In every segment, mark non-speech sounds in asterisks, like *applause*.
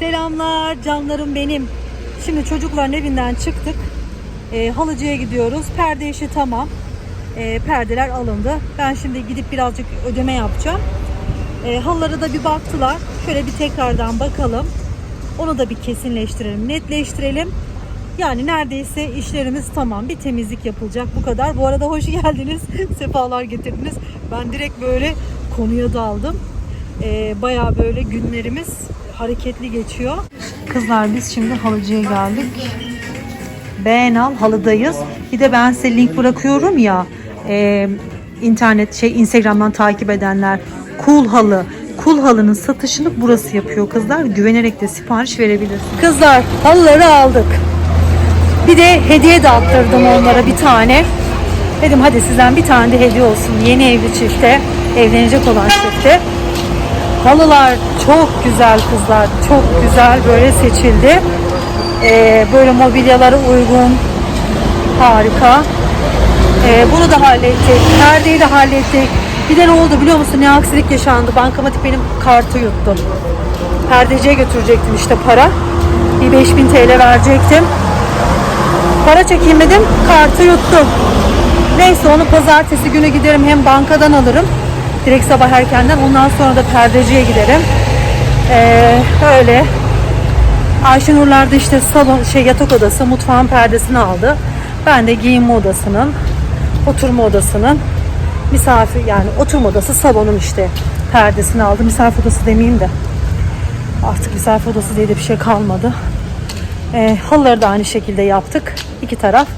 Selamlar canlarım benim. Şimdi çocukların evinden çıktık. E, halıcıya gidiyoruz. Perde işi tamam. E, perdeler alındı. Ben şimdi gidip birazcık ödeme yapacağım. E, halılara da bir baktılar. Şöyle bir tekrardan bakalım. Onu da bir kesinleştirelim, netleştirelim. Yani neredeyse işlerimiz tamam. Bir temizlik yapılacak bu kadar. Bu arada hoş geldiniz. *laughs* Sefalar getirdiniz. Ben direkt böyle konuya daldım. Ee, bayağı böyle günlerimiz hareketli geçiyor. Kızlar biz şimdi halıcıya geldik. Beğen al halıdayız. Bir de ben size link bırakıyorum ya. e, internet şey Instagram'dan takip edenler Cool Halı. Cool Halı'nın satışını burası yapıyor kızlar. Güvenerek de sipariş verebilirsiniz. Kızlar halıları aldık. Bir de hediye de attırdım onlara bir tane. Dedim hadi sizden bir tane de hediye olsun. Yeni evli çifte, evlenecek olan çifte. Halılar çok güzel kızlar. Çok güzel böyle seçildi. Ee, böyle mobilyalara uygun. Harika. Ee, bunu da hallettik. Perdeyi de hallettik. Bir de ne oldu biliyor musun? Ne aksilik yaşandı. Bankamatik benim kartı yuttu. Perdeciye götürecektim işte para. Bir 5000 TL verecektim. Para çekeyim. Kartı yuttum. Neyse onu pazartesi günü giderim. Hem bankadan alırım. Direkt sabah erkenden. Ondan sonra da perdeciye giderim. Ee, öyle. Ayşenurlar da işte salon, şey yatak odası, mutfağın perdesini aldı. Ben de giyinme odasının, oturma odasının, misafir yani oturma odası salonun işte perdesini aldım. Misafir odası demeyeyim de. Artık misafir odası diye de bir şey kalmadı. E, halıları da aynı şekilde yaptık. İki taraf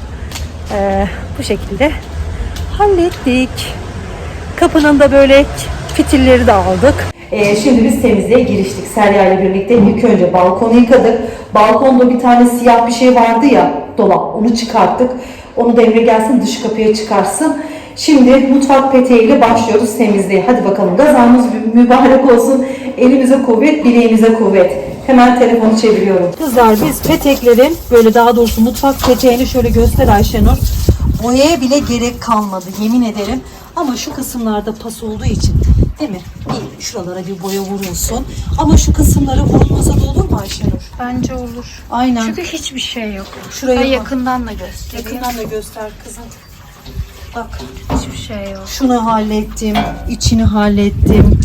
e, bu şekilde hallettik. Kapının da böyle fitilleri de aldık. Ee, şimdi biz temizliğe giriştik Serya ile birlikte. İlk önce balkonu yıkadık. Balkonda bir tane siyah bir şey vardı ya dolap onu çıkarttık. Onu da Emre gelsin dış kapıya çıkarsın. Şimdi mutfak peteğiyle başlıyoruz temizliğe. Hadi bakalım gazamız mübarek olsun. Elimize kuvvet, bileğimize kuvvet. Hemen telefonu çeviriyorum. Kızlar biz peteklerin böyle daha doğrusu mutfak peteğini şöyle göster Ayşenur. Boyaya bile gerek kalmadı yemin ederim. Ama şu kısımlarda pas olduğu için değil mi? Bir şuralara bir boya vurulsun. Ama şu kısımlara vurulmasa da olur mu Ayşenur? Bence olur. Aynen. Çünkü hiçbir şey yok. Şuraya bak. yakından da göstereyim. Yakından da göster kızım. Bak Hiçbir şey yok. şunu hallettim, içini hallettim.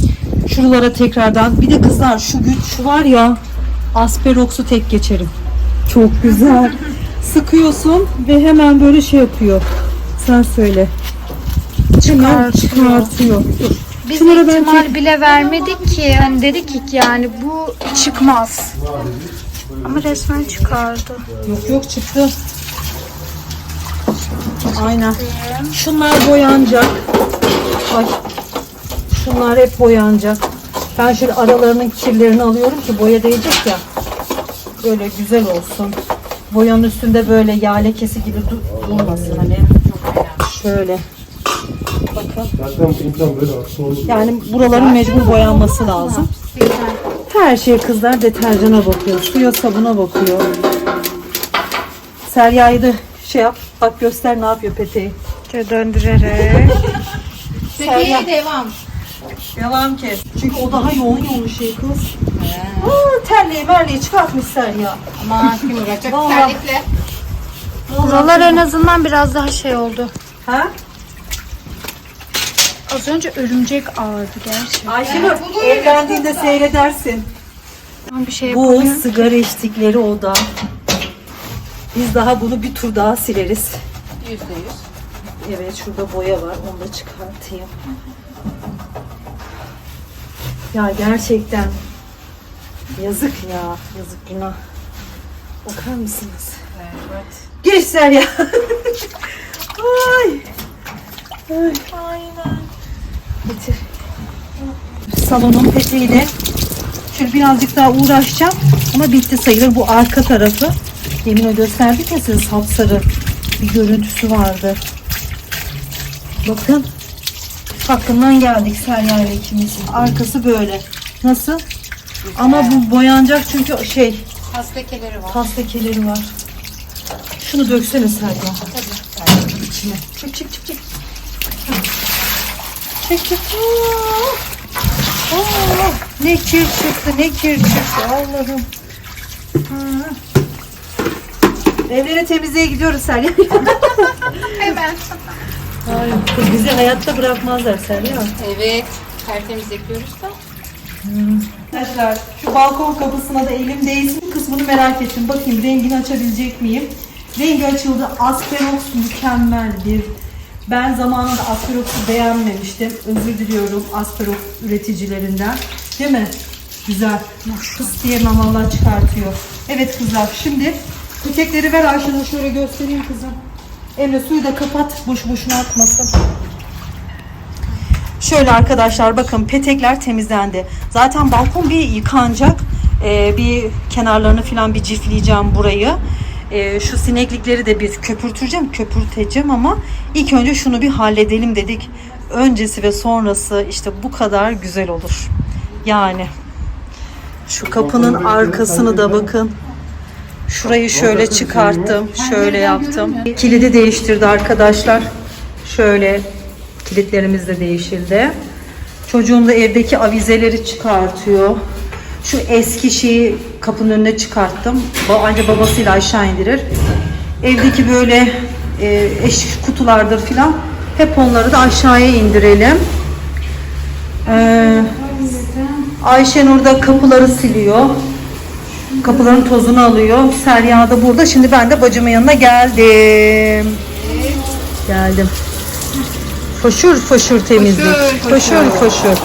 Şuralara tekrardan bir de kızlar şu güç şu var ya asperoksu tek geçerim. Çok güzel. *laughs* Sıkıyorsun ve hemen böyle şey yapıyor. Sen söyle. Hemen Çıkartıyor. Dur. Biz Şunları ben ihtimal bile vermedik ki. Yani dedik ki yani bu çıkmaz. Ama resmen çıkardı. Yok yok çıktı. Aynen. Şunlar boyanacak. Ay. Şunlar hep boyanacak. Ben şöyle aralarının kirlerini alıyorum ki boya değecek ya. Böyle güzel olsun. Boyanın üstünde böyle yağ lekesi gibi du- durmasın hani. Şöyle. Zaten imkan böyle aksi olur. Yani buraların mecbur boyanması lazım. Her şey kızlar deterjana bakıyor. Suya sabuna bakıyor. Serya'yı da şey yap. Bak göster ne yapıyor peteği. Şöyle döndürerek. Serya. devam. Devam kes. Çünkü o daha yoğun yoğun şey kız. Aa, terliği merliği çıkartmış Serya. Aman kim uğraşacak Vallahi. terlikle. Buralar en azından biraz daha şey oldu. Ha? Az önce örümcek ağırdı gerçekten. Ayşenur evlendiğinde seyredersin. Ama bir şey Bu yapamıyorum. sigara içtikleri oda. Biz daha bunu bir tur daha sileriz. Yüzde yüz. Evet şurada boya var onu da çıkartayım. Ya gerçekten yazık ya yazık günah. Bakar mısınız? Evet. Gençler ya. *laughs* Ay. Ay. Aynen. Getir. Salonun peteğiyle şöyle birazcık daha uğraşacağım ama bitti sayılır. Bu arka tarafı yemin gösterdik ya size sapsarı bir görüntüsü vardı. Bakın hakkından geldik Serya ile ikimiz. Arkası böyle. Nasıl? Ama bu boyanacak çünkü şey Has lekeleri var. pas lekeleri var. Şunu döksene Serya. İçine. Çek çek çek çek. Çek çek. Aa! Aa! Ne kir çıktı ne kir çıktı Allah'ım. Evleri temizliğe gidiyoruz Serya. *laughs* Hemen. Ay, bizi hayatta bırakmazlar Serya. Evet. Tertemiz yapıyoruz da. Arkadaşlar şu balkon kapısına da elim değsin kısmını merak ettim. Bakayım rengini açabilecek miyim? Rengi açıldı. Asperox mükemmel bir. Ben zamanında Asperox'u beğenmemiştim. Özür diliyorum Asperox üreticilerinden. Değil mi? Güzel. Kıs diye mamalar çıkartıyor. Evet kızlar şimdi petekleri ver Ayşenur şöyle göstereyim kızım. Emre suyu da kapat boş boşuna atmasın. Şöyle arkadaşlar bakın petekler temizlendi. Zaten balkon bir yıkanacak. Ee, bir kenarlarını falan bir cifleyeceğim burayı. Ee, şu sineklikleri de bir köpürteceğim, köpürteceğim ama ilk önce şunu bir halledelim dedik. Öncesi ve sonrası işte bu kadar güzel olur. Yani şu kapının arkasını da bakın. Şurayı şöyle çıkarttım, şöyle yaptım. Kilidi değiştirdi arkadaşlar. Şöyle kilitlerimiz de değişildi. Çocuğum da evdeki avizeleri çıkartıyor. Şu eski şeyi kapının önüne çıkarttım. Anca babasıyla aşağı indirir. Evdeki böyle e, eş kutulardır filan. Hep onları da aşağıya indirelim. Ee, Ayşenur da kapıları siliyor. Kapıların tozunu alıyor. Serya da burada. Şimdi ben de bacımın yanına geldim. Geldim. Foşur foşur temizlik. Foşur foşur.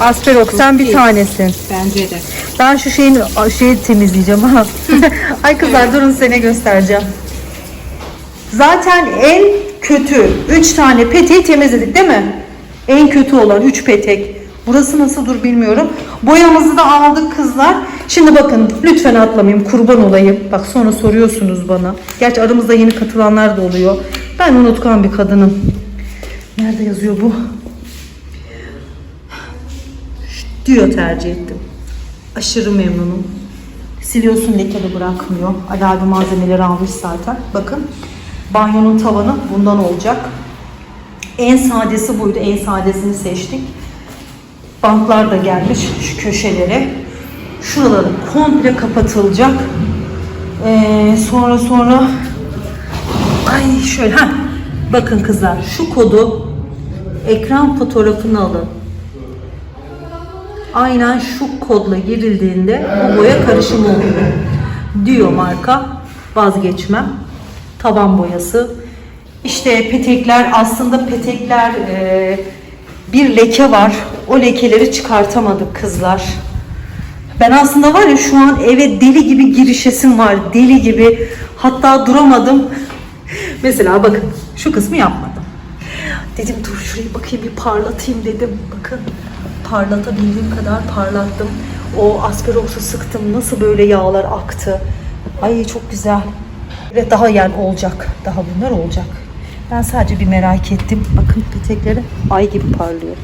Asperok sen bir tanesin. Bence de. Ben şu şeyin şeyi temizleyeceğim ha. *laughs* Ay kızlar durun size göstereceğim. Zaten en kötü 3 tane peteği temizledik değil mi? En kötü olan 3 petek. Burası nasıl dur bilmiyorum. Boyamızı da aldık kızlar. Şimdi bakın lütfen atlamayayım kurban olayım. Bak sonra soruyorsunuz bana. Gerçi aramızda yeni katılanlar da oluyor. Ben unutkan bir kadınım. Nerede yazıyor bu? Diyor tercih ettim. Aşırı memnunum. Siliyorsun lekeli bırakmıyor. Ali abi malzemeleri almış zaten. Bakın banyonun tavanı bundan olacak. En sadesi buydu. En sadesini seçtik. Banklar da gelmiş şu köşelere. Şuraları komple kapatılacak. Ee, sonra sonra ay şöyle ha bakın kızlar şu kodu ekran fotoğrafını alın. Aynen şu kodla girildiğinde bu boya karışımı oluyor. Diyor marka. Vazgeçmem. Taban boyası. İşte petekler aslında petekler e, bir leke var. O lekeleri çıkartamadık kızlar. Ben aslında var ya şu an eve deli gibi girişesim var. Deli gibi. Hatta duramadım. *laughs* Mesela bakın şu kısmı yapmadım. Dedim dur şurayı bakayım bir parlatayım dedim. Bakın parlatabildiğim kadar parlattım. O asperoksu sıktım. Nasıl böyle yağlar aktı. Ay çok güzel. Ve daha yani olacak. Daha bunlar olacak. Ben sadece bir merak ettim. Bakın petekleri ay gibi parlıyor.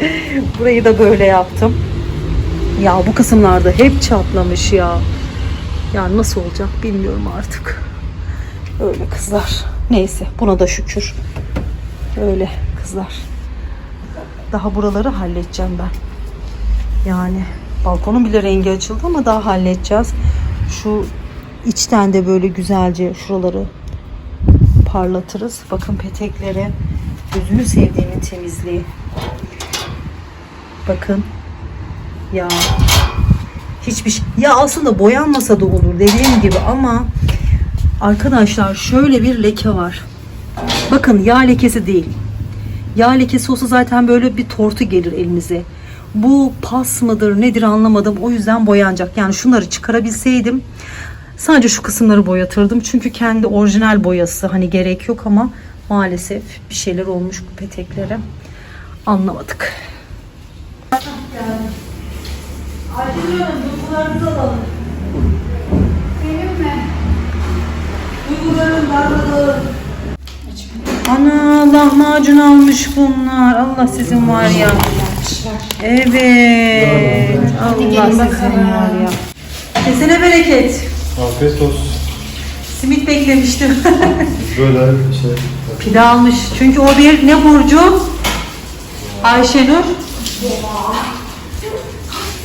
*laughs* Burayı da böyle yaptım. Ya bu kısımlarda hep çatlamış ya. Ya nasıl olacak bilmiyorum artık. Öyle kızlar. Neyse buna da şükür. Öyle kızlar. Daha buraları halledeceğim ben. Yani balkonun bile rengi açıldı ama daha halledeceğiz. Şu içten de böyle güzelce şuraları parlatırız. Bakın peteklere gözünü sevdiğimin temizliği. Bakın ya hiçbir şey ya aslında boyanmasa da olur dediğim gibi ama arkadaşlar şöyle bir leke var. Bakın yağ lekesi değil. Yağ lekesi olsa zaten böyle bir tortu gelir elinize. Bu pas mıdır nedir anlamadım. O yüzden boyanacak. Yani şunları çıkarabilseydim sadece şu kısımları boyatırdım. Çünkü kendi orijinal boyası hani gerek yok ama maalesef bir şeyler olmuş bu peteklere. Anlamadık. Duygularınızı alalım. Benim mi? Duyguların darlığı. Ana lahmacun almış bunlar. Allah sizin var ya. Evet. Allah sizin var ya. Kesene bereket. Afiyet olsun. Simit beklemiştim. *laughs* Böyle şey. Pide almış. Çünkü o bir ne burcu? Ayşenur.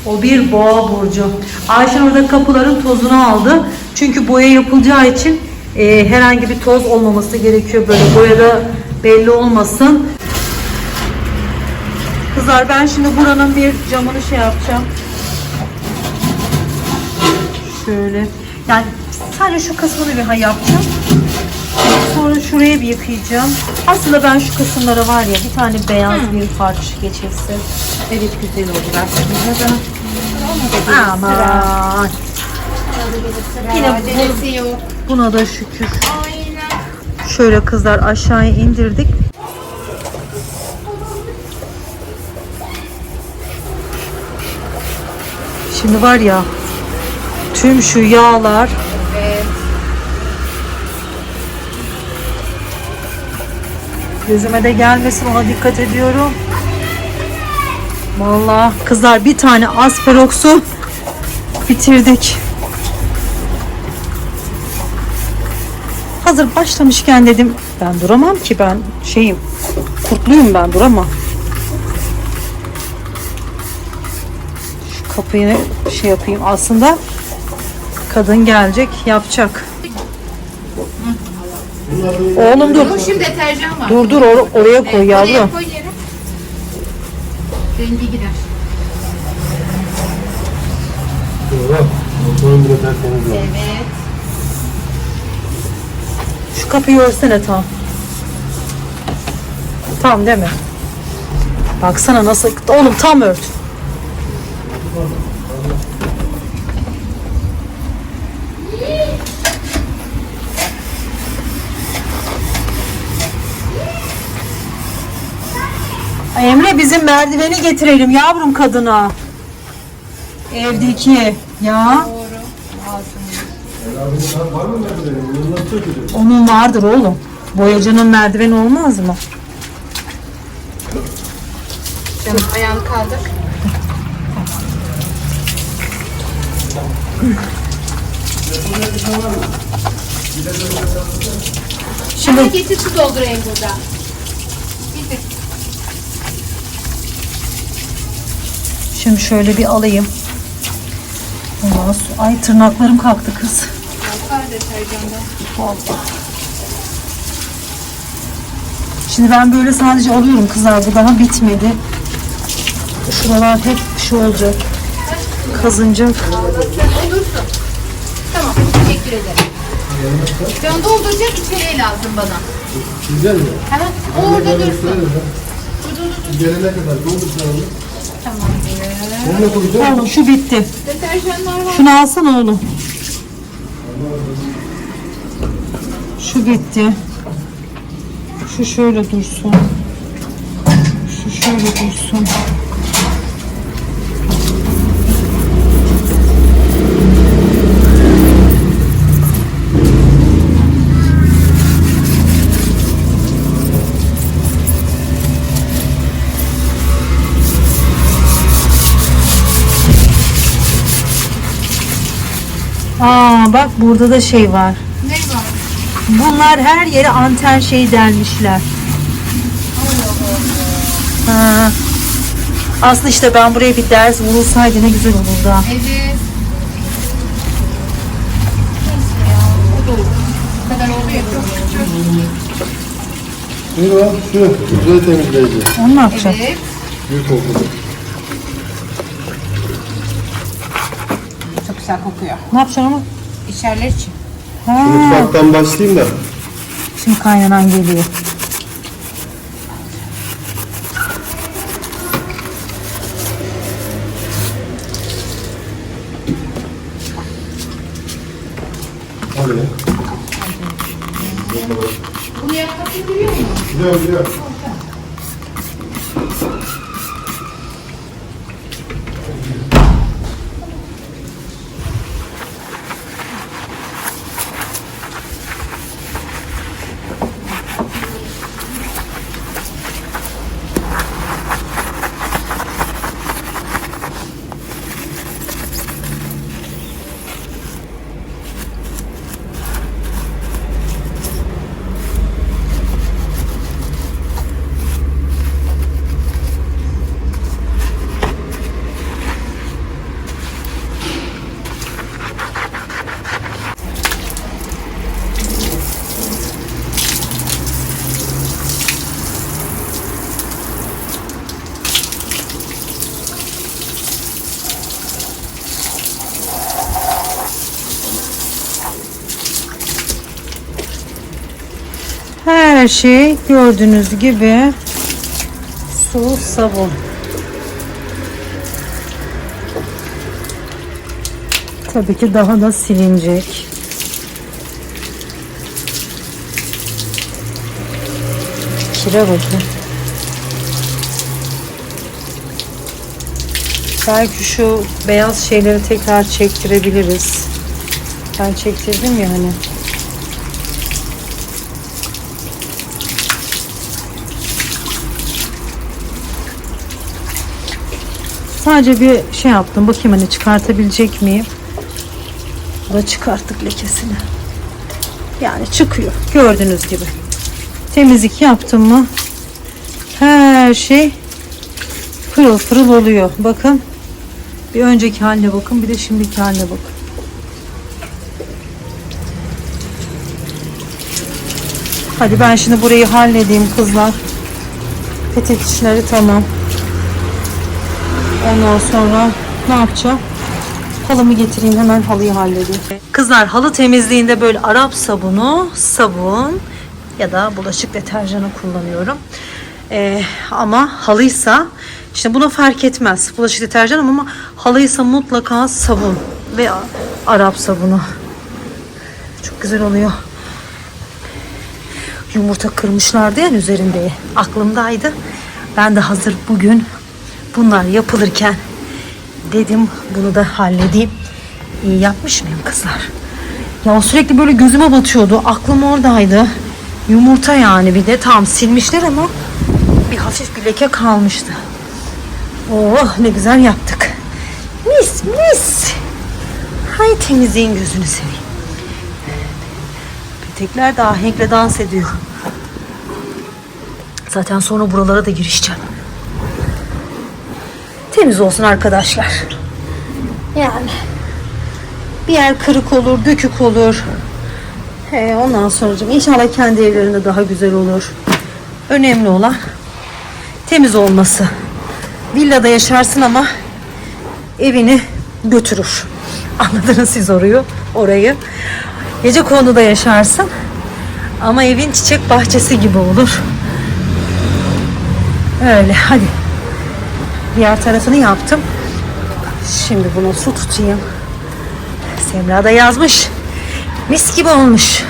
O bir boğa burcu. Ayşen orada kapıların tozunu aldı. Çünkü boya yapılacağı için e, herhangi bir toz olmaması gerekiyor. Böyle boyada belli olmasın. Kızlar ben şimdi buranın bir camını şey yapacağım. Şöyle. Yani sadece şu kısmını bir hay yapacağım. Sonra şuraya bir yıkayacağım. Aslında ben şu kısımlara var ya bir tane beyaz bir farç geçirse. Evet güzel olur aslında da. Aman. Yine bu- buna da şükür. Aynen. Şöyle kızlar aşağıya indirdik. Şimdi var ya tüm şu yağlar Evet. Gözüme de gelmesin ona dikkat ediyorum. Vallahi kızlar bir tane asperoksu bitirdik. Hazır başlamışken dedim ben duramam ki ben şeyim kurtluyum ben duramam. Şu kapıyı şey yapayım aslında kadın gelecek yapacak. Oğlum dur. Şimdi deterjan var. Dur dur or- oraya koy Oraya yavrum. koy yere. Rengi gider. Evet. Şu kapıyı örsene tam. Tam değil mi? Baksana nasıl. Oğlum tam ört. Emre bizim merdiveni getirelim yavrum kadına. Evdeki. Ya. Var mı merdiveni? Bunu nasıl sökeceğiz? Onun vardır oğlum. Boyacının merdiveni olmaz mı? Canım ayağını kaldır. Şimdi Şimdi getir su doldurayım burada. Getir. Şimdi şöyle bir alayım. Ondan sonra, ay tırnaklarım kalktı kız. Var deterjanda. Vallahi. Şimdi ben böyle sadece alıyorum kızlar. Bu daha bitmedi. Şuralar hep şey olacak. Kazınacak. Tamam. Teşekkür ederim. Sen dolduracak içeriye lazım bana. Güzel mi? Hemen orada dursun. Dur dur dur. Gelene kadar doldur sen onu. Tamam. Koyacağım. Oğlum şu bitti. Deterjanlar var. Şunu alsana oğlum. Şu bitti. Şu şöyle dursun. Şu şöyle dursun. Aa bak burada da şey var. Ne var? Bunlar her yere anten şey delmişler. Ha. Aslında işte ben buraya bir ders vurulsaydı ne güzel olurdu. Evet. Ya. O? Şu. Güzel temizleyici. Onu ne yapacağım? Evet. Büyük okulu. Güzel kokuyor. Ne yapacağım ama? İçerler için. Ha, Mutfaktan başlayayım da. şimdi kaynanan geliyor. Hadi. Bunu yapmasını biliyor musun? Biliyorum biliyorum. Her şey gördüğünüz gibi su, sabun. Tabii ki daha da silinecek. Kire bakın. Belki şu beyaz şeyleri tekrar çektirebiliriz. Ben çektirdim ya hani. Sadece bir şey yaptım. Bakayım hani çıkartabilecek miyim? Da çıkarttık lekesini. Yani çıkıyor. Gördüğünüz gibi. Temizlik yaptım mı her şey pırıl pırıl oluyor. Bakın. Bir önceki haline bakın. Bir de şimdiki haline bakın. Hadi ben şimdi burayı halledeyim kızlar. Petek işleri tamam. Ondan sonra ne yapacağım? Halımı getireyim hemen halıyı halledeyim. Kızlar halı temizliğinde böyle Arap sabunu, sabun ya da bulaşık deterjanı kullanıyorum. Ee, ama halıysa işte buna fark etmez. Bulaşık deterjanı ama halıysa mutlaka sabun ve Arap sabunu. Çok güzel oluyor. Yumurta kırmışlardı ya üzerinde. Aklımdaydı. Ben de hazır bugün bunlar yapılırken dedim bunu da halledeyim. İyi yapmış mıyım kızlar? Ya sürekli böyle gözüme batıyordu. Aklım oradaydı. Yumurta yani bir de tam silmişler ama bir hafif bir leke kalmıştı. Oh ne güzel yaptık. Mis mis. Hay temizliğin gözünü seveyim. Petekler de ahenkle dans ediyor. Zaten sonra buralara da girişeceğim. Temiz olsun arkadaşlar. Yani bir yer kırık olur, dökük olur. He, ondan sonra inşallah kendi evlerinde daha güzel olur. Önemli olan temiz olması. Villada yaşarsın ama evini götürür. *laughs* Anladınız siz orayı, orayı. Gece konuda yaşarsın ama evin çiçek bahçesi gibi olur. Öyle hadi. Diğer tarafını yaptım. Şimdi buna su tutayım. Semra da yazmış. Mis gibi olmuş.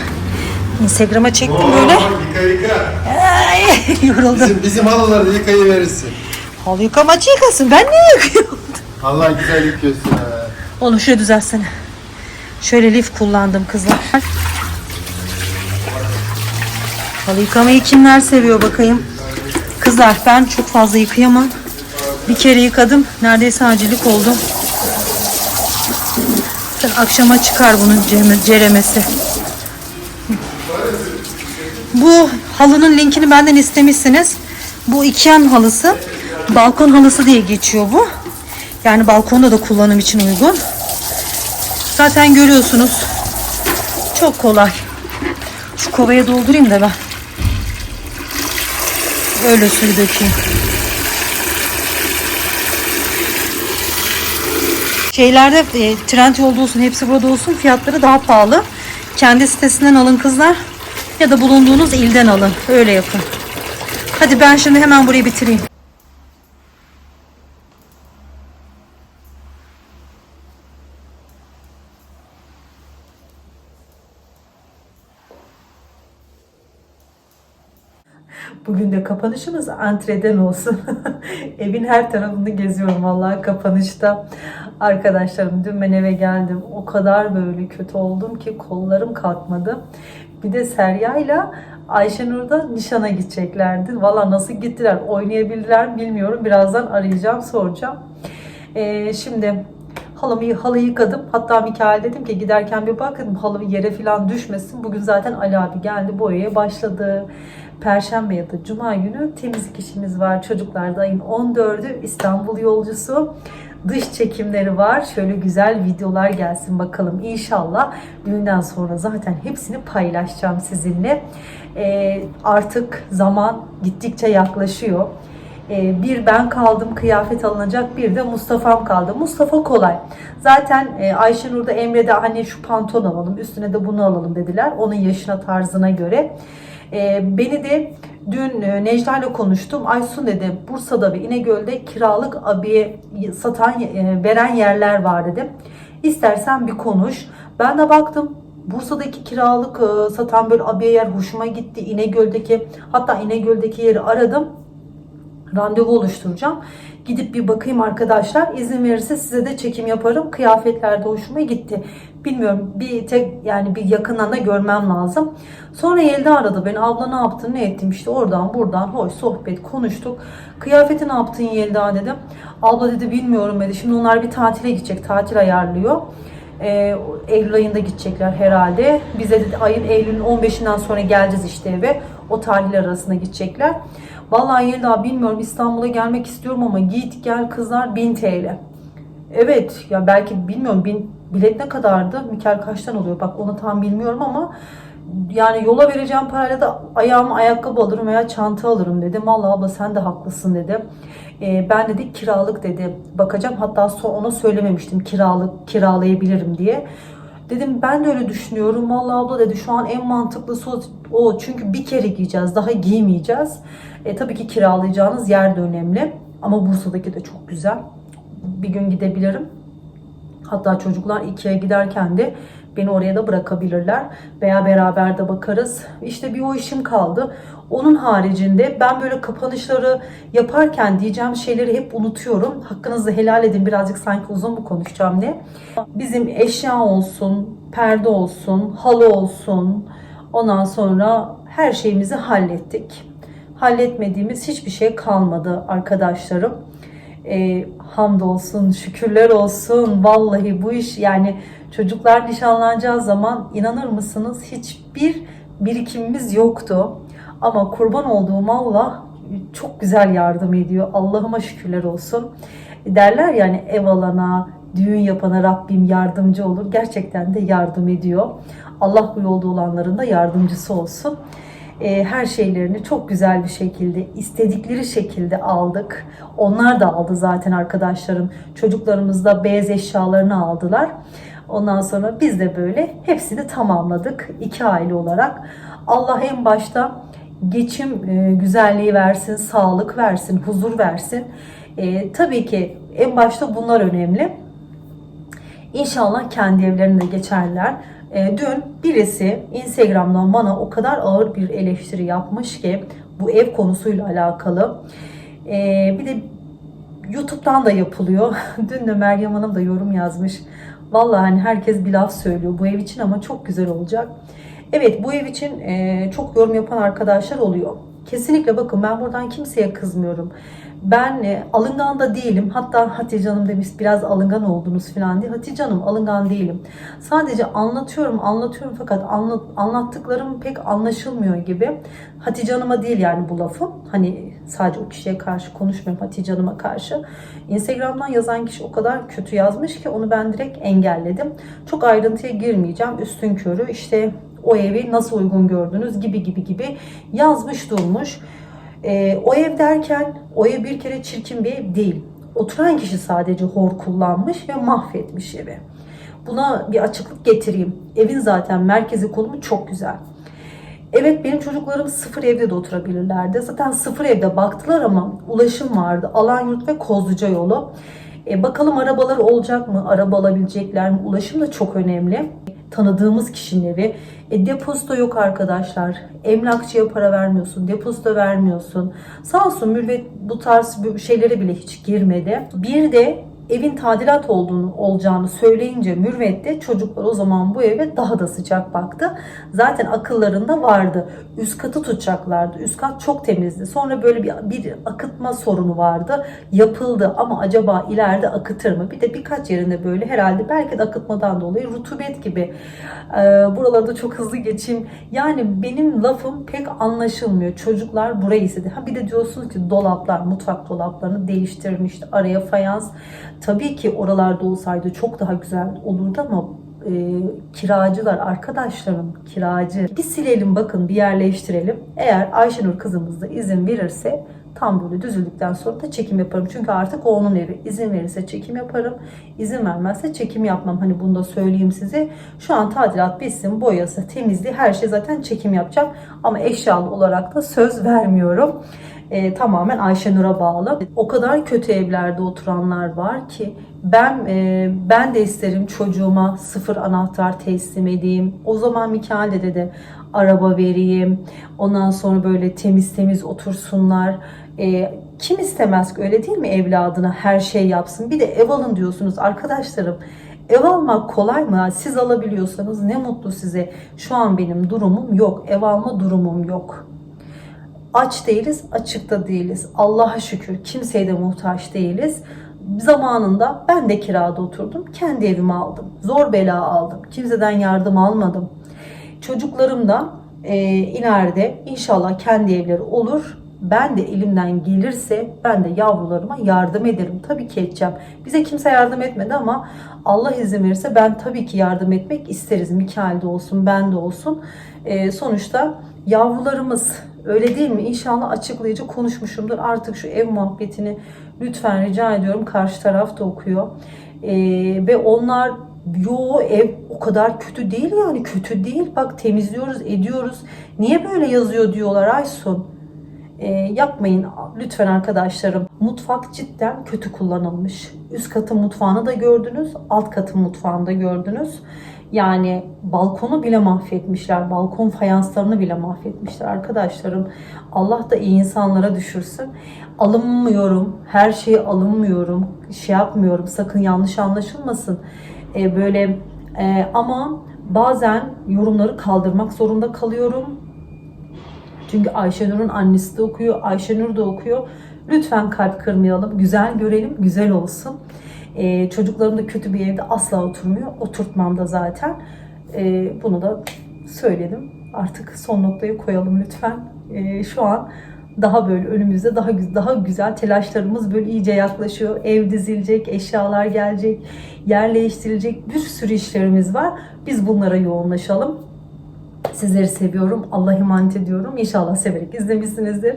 Instagram'a çektim böyle. Yıka yıka. Ay, *laughs* yoruldum. Bizim, bizim halıları yıkayıverirsin. Halı yıkamacı yıkasın. Ben niye yıkıyorum? Allah güzel yıkıyorsun ha. Oğlum şöyle düzelsene. Şöyle lif kullandım kızlar. Halı yıkamayı kimler seviyor bakayım. Kızlar ben çok fazla yıkayamam. Bir kere yıkadım. Neredeyse acilik. Zaten akşama çıkar bunun ceremesi. Bu halının linkini benden istemişsiniz. Bu Ikea'nın halısı. Balkon halısı diye geçiyor bu. Yani balkonda da kullanım için uygun. Zaten görüyorsunuz. Çok kolay. Şu kovaya doldurayım da ben. Öyle suyu dökeyim. Şeylerde e, trend yolda olsun hepsi burada olsun fiyatları daha pahalı. Kendi sitesinden alın kızlar. Ya da bulunduğunuz ilden alın. Öyle yapın. Hadi ben şimdi hemen burayı bitireyim. Bugün de kapanışımız antreden olsun. *laughs* Evin her tarafını geziyorum vallahi kapanışta. Arkadaşlarım dün ben eve geldim. O kadar böyle kötü oldum ki kollarım kalkmadı. Bir de Serya'yla Ayşenur da nişana gideceklerdi. Valla nasıl gittiler, oynayabildiler mi bilmiyorum. Birazdan arayacağım, soracağım. Ee, şimdi halımı halı yıkadım. Hatta Mikael dedim ki giderken bir bakın halı yere falan düşmesin. Bugün zaten Ali abi geldi boyaya başladı. Perşembe ya da Cuma günü temizlik işimiz var. Çocuklar da ayın 14'ü İstanbul yolcusu. Dış çekimleri var. Şöyle güzel videolar gelsin bakalım inşallah. Düğünden sonra zaten hepsini paylaşacağım sizinle. Ee, artık zaman gittikçe yaklaşıyor. Ee, bir ben kaldım kıyafet alınacak bir de Mustafa'm kaldı. Mustafa kolay. Zaten e, Ayşenur da Emre de hani şu pantolon alalım üstüne de bunu alalım dediler. Onun yaşına tarzına göre. E, beni de dün e, Necla ile konuştum. Aysun dedi Bursa'da ve İnegöl'de kiralık abiye satan e, veren yerler var dedi. İstersen bir konuş. Ben de baktım Bursa'daki kiralık e, satan böyle abiye yer hoşuma gitti. İnegöl'deki hatta İnegöl'deki yeri aradım randevu oluşturacağım. Gidip bir bakayım arkadaşlar. İzin verirse size de çekim yaparım. Kıyafetler de hoşuma gitti. Bilmiyorum bir tek yani bir yakından da görmem lazım. Sonra Yelda aradı beni. Abla ne yaptın ne ettim işte oradan buradan hoş sohbet konuştuk. Kıyafeti ne yaptın Yelda dedim. Abla dedi bilmiyorum dedi. Şimdi onlar bir tatile gidecek. Tatil ayarlıyor. Ee, Eylül ayında gidecekler herhalde. Bize de ayın Eylül'ün 15'inden sonra geleceğiz işte eve. O tarihler arasında gidecekler. Vallahi Yelda bilmiyorum İstanbul'a gelmek istiyorum ama git gel kızlar 1000 TL. Evet ya belki bilmiyorum bin, bilet ne kadardı? Mikel kaçtan oluyor? Bak onu tam bilmiyorum ama yani yola vereceğim parayla da ayağıma ayakkabı alırım veya çanta alırım dedim. Vallahi abla sen de haklısın dedi. Ee, ben dedi kiralık dedi bakacağım. Hatta ona söylememiştim kiralık kiralayabilirim diye. Dedim ben de öyle düşünüyorum. Vallahi abla dedi şu an en mantıklısı o-. Çünkü bir kere giyeceğiz. Daha giymeyeceğiz. E, tabii ki kiralayacağınız yer de önemli. Ama Bursa'daki de çok güzel. Bir gün gidebilirim. Hatta çocuklar ikiye giderken de beni oraya da bırakabilirler. Veya beraber de bakarız. İşte bir o işim kaldı. Onun haricinde ben böyle kapanışları yaparken diyeceğim şeyleri hep unutuyorum. Hakkınızı helal edin. Birazcık sanki uzun mu konuşacağım diye. Bizim eşya olsun, perde olsun, halı olsun. Ondan sonra her şeyimizi hallettik. Halletmediğimiz hiçbir şey kalmadı arkadaşlarım. E, hamdolsun, şükürler olsun. Vallahi bu iş yani çocuklar nişanlanacağı zaman inanır mısınız hiçbir birikimimiz yoktu. Ama kurban olduğum Allah çok güzel yardım ediyor. Allah'ıma şükürler olsun. Derler yani ev alana, düğün yapana Rabbim yardımcı olur. Gerçekten de yardım ediyor. Allah bu yolda olanların da yardımcısı olsun. E, her şeylerini çok güzel bir şekilde istedikleri şekilde aldık. Onlar da aldı zaten arkadaşlarım. Çocuklarımız da beyaz eşyalarını aldılar. Ondan sonra biz de böyle hepsini tamamladık iki aile olarak. Allah en başta geçim e, güzelliği versin, sağlık versin, huzur versin. E, tabii ki en başta bunlar önemli. İnşallah kendi evlerinde geçerler. E, dün birisi Instagram'dan bana o kadar ağır bir eleştiri yapmış ki bu ev konusuyla alakalı. E, bir de YouTube'dan da yapılıyor. *laughs* Dün de Meryem Hanım da yorum yazmış. Vallahi hani herkes bir laf söylüyor bu ev için ama çok güzel olacak. Evet bu ev için e, çok yorum yapan arkadaşlar oluyor. Kesinlikle bakın ben buradan kimseye kızmıyorum. Ben e, alıngan da değilim. Hatta Hatice Hanım demiş biraz alıngan oldunuz falan diye. Hatice Hanım alıngan değilim. Sadece anlatıyorum anlatıyorum fakat anlat, anlattıklarım pek anlaşılmıyor gibi. Hatice Hanım'a değil yani bu lafım. Hani sadece o kişiye karşı konuşmuyorum Hatice Hanım'a karşı. Instagram'dan yazan kişi o kadar kötü yazmış ki onu ben direkt engelledim. Çok ayrıntıya girmeyeceğim. Üstün körü işte o evi nasıl uygun gördünüz gibi gibi gibi yazmış durmuş. Ee, o ev derken o ev bir kere çirkin bir ev değil. Oturan kişi sadece hor kullanmış ve mahvetmiş evi. Buna bir açıklık getireyim. Evin zaten merkezi konumu çok güzel. Evet benim çocuklarım sıfır evde de oturabilirlerdi. Zaten sıfır evde baktılar ama ulaşım vardı. Alanyurt ve Kozluca yolu. E, bakalım arabalar olacak mı? Araba alabilecekler mi? Ulaşım da çok önemli. Tanıdığımız kişinin evi. E, depozito yok arkadaşlar. Emlakçıya para vermiyorsun. Depozito vermiyorsun. Sağ olsun Mürvet bu tarz şeylere bile hiç girmedi. Bir de evin tadilat olduğunu olacağını söyleyince Mürvet'te çocuklar o zaman bu eve daha da sıcak baktı. Zaten akıllarında vardı. Üst katı tutacaklardı. Üst kat çok temizdi. Sonra böyle bir, bir akıtma sorunu vardı. Yapıldı ama acaba ileride akıtır mı? Bir de birkaç yerinde böyle herhalde belki de akıtmadan dolayı rutubet gibi. Ee, buralarda çok hızlı geçeyim. Yani benim lafım pek anlaşılmıyor. Çocuklar burayı istedi. Ha bir de diyorsunuz ki dolaplar, mutfak dolaplarını değiştirmiş. Araya fayans. Tabii ki oralarda olsaydı çok daha güzel olurdu ama e, kiracılar arkadaşlarım kiracı bir silelim bakın bir yerleştirelim. Eğer Ayşenur kızımız da izin verirse Tam böyle düzüldükten sonra da çekim yaparım. Çünkü artık onun evi. İzin verirse çekim yaparım. İzin vermezse çekim yapmam. Hani bunu da söyleyeyim size. Şu an tadilat bitsin, boyası, temizliği her şey zaten çekim yapacağım. Ama eşyalı olarak da söz vermiyorum. Ee, tamamen Ayşenur'a bağlı. O kadar kötü evlerde oturanlar var ki ben e, ben de isterim çocuğuma sıfır anahtar teslim edeyim. O zaman Mikail dede de araba vereyim. Ondan sonra böyle temiz temiz otursunlar. E, kim istemez ki öyle değil mi evladına her şey yapsın. Bir de ev alın diyorsunuz arkadaşlarım. Ev almak kolay mı? Siz alabiliyorsanız ne mutlu size. Şu an benim durumum yok. Ev alma durumum yok. Aç değiliz, açıkta değiliz. Allah'a şükür kimseye de muhtaç değiliz. Zamanında ben de kirada oturdum. Kendi evimi aldım. Zor bela aldım. Kimseden yardım almadım. Çocuklarım da e, ileride inşallah kendi evleri olur. Ben de elimden gelirse ben de yavrularıma yardım ederim. Tabii ki edeceğim. Bize kimse yardım etmedi ama Allah izin verirse ben tabii ki yardım etmek isteriz. Mikail de olsun, ben de olsun. E, sonuçta yavrularımız öyle değil mi? İnşallah açıklayıcı konuşmuşumdur. Artık şu ev muhabbetini lütfen rica ediyorum. Karşı taraf da okuyor. E, ve onlar Yo ev o kadar kötü değil yani kötü değil. Bak temizliyoruz ediyoruz. Niye böyle yazıyor diyorlar Aysun. E, yapmayın lütfen arkadaşlarım. Mutfak cidden kötü kullanılmış. Üst katın mutfağını da gördünüz. Alt katın mutfağını da gördünüz. Yani balkonu bile mahvetmişler. Balkon fayanslarını bile mahvetmişler arkadaşlarım. Allah da iyi insanlara düşürsün. Alınmıyorum. Her şeyi alınmıyorum. Şey yapmıyorum. Sakın yanlış anlaşılmasın. E, böyle e, ama bazen yorumları kaldırmak zorunda kalıyorum. Çünkü Ayşenur'un annesi de okuyor, Ayşenur da okuyor. Lütfen kalp kırmayalım, güzel görelim, güzel olsun. Ee, çocuklarım da kötü bir evde asla oturmuyor. Oturtmam da zaten. Ee, bunu da söyledim. Artık son noktayı koyalım lütfen. Ee, şu an daha böyle önümüzde daha daha güzel telaşlarımız böyle iyice yaklaşıyor. Ev dizilecek, eşyalar gelecek, yer değiştirilecek bir sürü işlerimiz var. Biz bunlara yoğunlaşalım. Sizleri seviyorum. Allah'a emanet ediyorum. İnşallah severek izlemişsinizdir.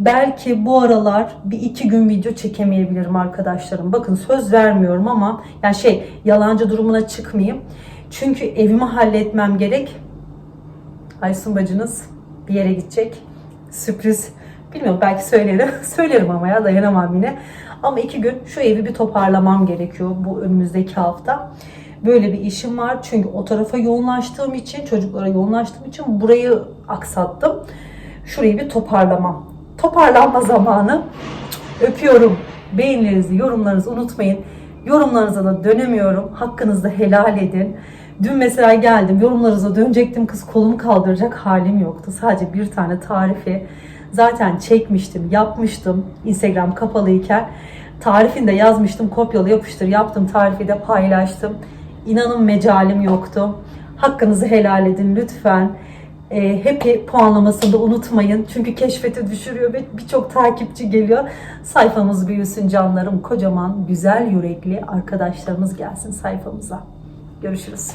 Belki bu aralar bir iki gün video çekemeyebilirim arkadaşlarım. Bakın söz vermiyorum ama yani şey yalancı durumuna çıkmayayım. Çünkü evimi halletmem gerek. Aysun bacınız bir yere gidecek. Sürpriz. Bilmiyorum belki söylerim. *laughs* Söylerim ama ya dayanamam yine. Ama iki gün şu evi bir toparlamam gerekiyor bu önümüzdeki hafta. Böyle bir işim var. Çünkü o tarafa yoğunlaştığım için, çocuklara yoğunlaştığım için burayı aksattım. Şurayı bir toparlamam. Toparlanma zamanı. Öpüyorum. Beğenilerinizi, yorumlarınızı unutmayın. Yorumlarınıza da dönemiyorum. Hakkınızda helal edin. Dün mesela geldim yorumlarınıza dönecektim kız kolumu kaldıracak halim yoktu. Sadece bir tane tarifi zaten çekmiştim, yapmıştım Instagram kapalıyken. Tarifini de yazmıştım, kopyala yapıştır yaptım, tarifi de paylaştım. İnanın mecalim yoktu. Hakkınızı helal edin lütfen. E, happy puanlamasını da unutmayın. Çünkü keşfete düşürüyor ve birçok takipçi geliyor. Sayfamız büyüsün canlarım. Kocaman, güzel yürekli arkadaşlarımız gelsin sayfamıza. Görüşürüz.